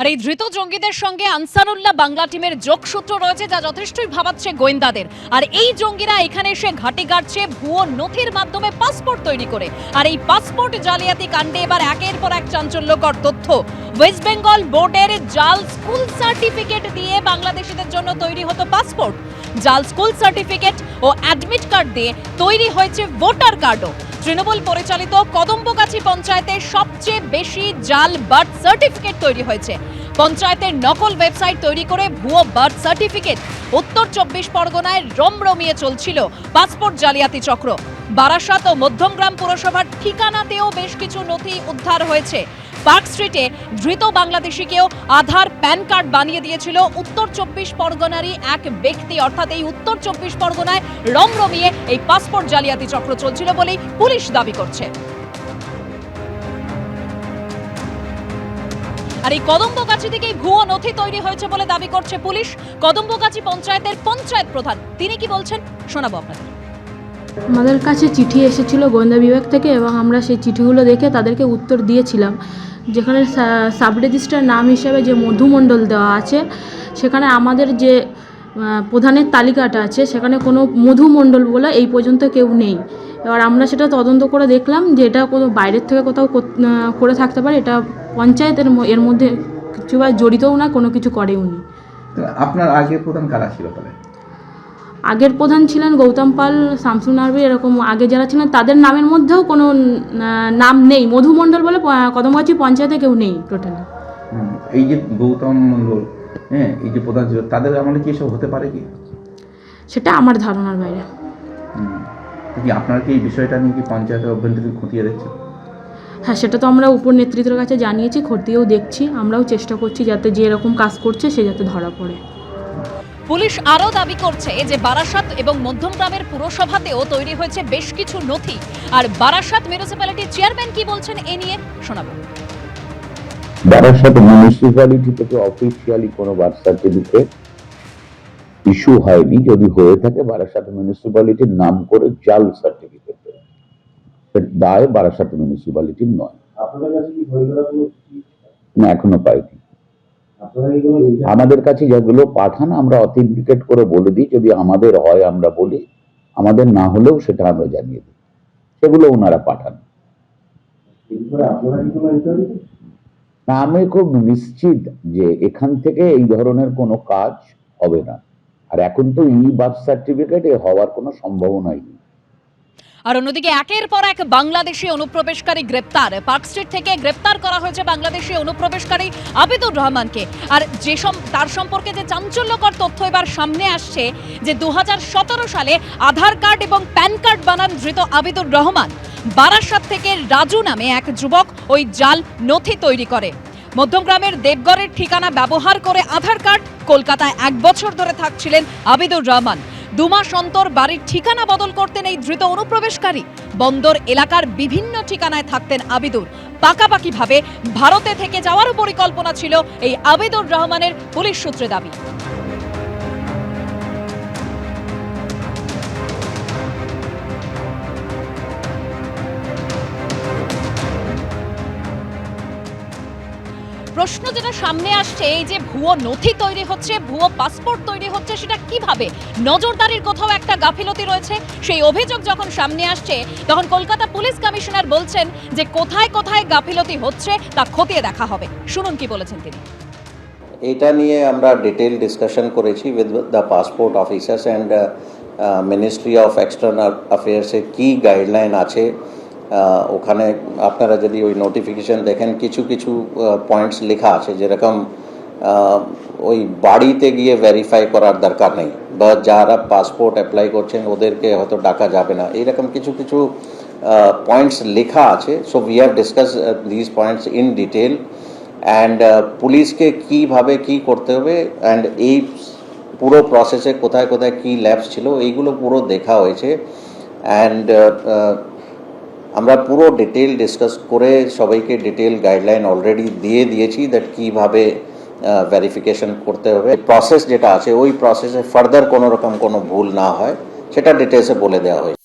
আর এই ধৃত জঙ্গিদের সঙ্গে আনসারুল্লাহ বাংলা টিমের যোগসূত্র রয়েছে, যা যথেষ্টই ভাবাচ্ছে গোয়েন্দাদের। আর এই জঙ্গিরা এখানে এসে ঘাটি গাড়ছে, ভুয়ো নথির মাধ্যমে পাসপোর্ট তৈরি করে। আর এই পাসপোর্ট জালিয়াতি কাণ্ডে এবার একের পর এক চাঞ্চল্যকর তথ্য। ওয়েস্ট বেঙ্গল বোর্ডের জাল স্কুল সার্টিফিকেট দিয়ে বাংলাদেশিদের জন্য তৈরি হতো পাসপোর্ট। জাল স্কুল সার্টিফিকেট ও অ্যাডমিট কার্ড দিয়ে তৈরি হয়েছে ভোটার কার্ডও। তৃণমূল পরিচালিত কদম্বগাছি পঞ্চায়েতে সবচেয়ে বেশি জাল বার্থ সার্টিফিকেট তৈরি হয়েছে। পঞ্চায়েতের নকল ওয়েবসাইট তৈরি করে ভুয়ো বার্থ সার্টিফিকেট উত্তর চব্বিশ পরগনায় রমরমিয়ে চলছিল পাসপোর্ট জালিয়াতি চক্র। বারাসাত ও মধ্যমগ্রাম পুরসভার ঠিকানাতেও বেশ কিছু নথি উদ্ধার হয়েছে। পার্ক স্ট্রিটে ধৃত বাংলাদেশিকেও আধার, প্যান কার্ড বানিয়ে দিয়েছিল উত্তর চব্বিশ পরগনারই এক ব্যক্তি। অর্থাৎ এই উত্তর চব্বিশ পরগনায় রমরমিয়ে এই পাসপোর্ট জালিয়াতি চক্র চলছিল বলেই পুলিশ দাবি করছে। আর এই কদম্বগাছি থেকেই ভুয়ো নথি তৈরি হয়েছে বলে দাবি করছে পুলিশ। কদম্বগাছি পঞ্চায়েতের পঞ্চায়েত প্রধান। তিনি কি বলছেন? শোনাবো আপনাদের। আমাদের কাছে চিঠি এসেছিল গোয়েন্দা বিভাগ থেকে এবং আমরা সেই চিঠিগুলো দেখে তাদেরকে উত্তর দিয়েছিলাম। যেখানে সাব রেজিস্ট্রার নাম হিসেবে যে মধুমণ্ডল দেওয়া আছে, সেখানে আমাদের যে প্রধানের তালিকাটা আছে, সেখানে কোনো মধুমণ্ডল বলে এই পর্যন্ত কেউ নেই। এবার আমরা সেটা তদন্ত করে দেখলাম যে এটা কোনো বাইরের থেকে কোথাও করে থাকতে পারে, এটা পঞ্চায়েতের এর মধ্যে কিছু বা জড়িতও না, কোনো কিছু করেও নি। আপনার আগে প্রধান কারা ছিল তাহলে? আগের প্রধান ছিলেন গৌতম পাল শামসুন নারবি এরকম আগে যারা ছিলেন তাদের নামের মধ্যেও কোনো নাম নেই। মধুমণ্ডল বলে কদমগাছি পঞ্চায়েতে কেউ নেই টোটালি এই যে গৌতম মণ্ডল হ্যাঁ এই যে প্রধান ছিল তাদের আমলে কি এসব হতে পারে কি? সেটা আমার ধারণার বাইরে। কি আপনারা কি এই বিষয়টা নিয়ে কি পঞ্চায়েতের অভ্যন্তরীণ খতিয়ে দেখছেন? হ্যাঁ সেটা তো আমরা উপর নেতৃত্বের কাছে জানিয়েছি খতিয়েও দেখছি। আমরাও চেষ্টা করছি যাতে যে এরকম কাজ করছে সে যাতে ধরা পড়ে। পুলিশ আরও দাবি করছে যে বারাসাত এবং মধ্যমগ্রামের পুরসভাতেও তৈরি হয়েছে বেশ কিছু নথি। আর বারাসাত মিউনিসিপ্যালিটির চেয়ারম্যান কি বলছেন এ নিয়ে শোনাবো। বারাসাত মিউনিসিপ্যালিটি থেকে অফিসিয়ালি কোনো বার্থ সার্টিফিকেট ইস্যু হয়নি। যদি হয়ে থাকে বারাসাত মিউনিসিপ্যালিটির নাম করে জাল সার্টিফিকেট দায় বারাসাত মিউনিসিপ্যালিটির নয়। না এখনও পাইনি। আমাদের কাছে যেগুলো পাঠান, আমরা অথেন্টিকেট করে বলে দিই, যদি আমাদের হয়, আমরা বলি। আমাদের না হলেও সেটা আমরা জানিয়ে দিই। সেগুলো ওনারা পাঠান। না, আমি খুব নিশ্চিত যে এখান থেকে এই ধরনের কোনো কাজ হবে না। আর এখন তো ই বার্থ সার্টিফিকেট হওয়ার কোনো সম্ভাবনাই নেই। আর অন্যদিকে একের পর এক বাংলাদেশি অনুপ্রবেশকারী গ্রেপ্তার। পার্ক স্ট্রিট থেকে গ্রেপ্তার করা হয়েছে বাংলাদেশি অনুপ্রবেশকারী আবিদুর রহমানকে। আর যে তার সম্পর্কে যে চাঞ্চল্যকর তথ্য এবার সামনে আসছে, যে দুহাজার সতেরো সালে আধার কার্ড এবং প্যান কার্ড বানান ধৃত আবিদুর রহমান। বারাসাত থেকে রাজু নামে এক যুবক ওই জাল নথি তৈরি করে। মধ্যমগ্রামের দেবগড়ের ঠিকানা ব্যবহার করে আধার কার্ড। কলকাতায় এক বছর ধরে থাকছিলেন আবিদুর রহমান। দু মাস অন্তর বাড়ির ঠিকানা বদল করতেন এই ধৃত অনুপ্রবেশকারী। বন্দর এলাকার বিভিন্ন ঠিকানায় থাকতেন আবিদুর। পাকাপাকিভাবে ভারতে থেকে যাওয়ারও পরিকল্পনা ছিল এই আবিদুর রহমানের পুলিশ সূত্রে দাবি। প্রশ্ন যেটা সামনে আসছে, এই যে ভুয়ো নথি তৈরি হচ্ছে, ভুয়ো পাসপোর্ট তৈরি হচ্ছে, সেটা কীভাবে? নজরদারির কোথাও একটা গাফিলতি রয়েছে। সেই অভিযোগ যখন সামনে আসছে, তখন কলকাতা পুলিশ কমিশনার বলছেন যে কোথায় কোথায় গাফিলতি হচ্ছে, তা খতিয়ে দেখা হবে। শুনুন কি বলেছেন তিনি। এটা নিয়ে আমরা ডিটেল ডিসকাশন করেছি with the passport officers and ministry of external অ্যাফেয়ার্সের কী গাইডলাইন আছে ওখানে আপনারা যদি ওই নোটিফিকেশন দেখেন, কিছু কিছু পয়েন্টস লেখা আছে যেরকম ওই বাড়িতে গিয়ে ভেরিফাই করার দরকার নেই, বা যারা পাসপোর্ট অ্যাপ্লাই করছেন ওদেরকে হয়তো ডাকা যাবে না। এইরকম কিছু কিছু পয়েন্টস লেখা আছে। So we have discuss this points in detail and পুলিশকে কীভাবে কি করতে হবে অ্যান্ড এই পুরো প্রসেসে কোথায় কোথায় কী ল্যাবস ছিল, এইগুলো পুরো দেখা হয়েছে। অ্যান্ড আমরা পুরো ডিটেল ডিসকাস করে সবাইকে ডিটেল গাইডলাইন অলরেডি দিয়ে দিয়েছি দ্যাট কীভাবে ভেরিফিকেশন করতে হবে। প্রসেস যেটা আছে, ওই প্রসেসে ফার্দার কোনো রকম কোনো ভুল না হয়, সেটা ডিটেলসে বলে দেওয়া হয়েছে।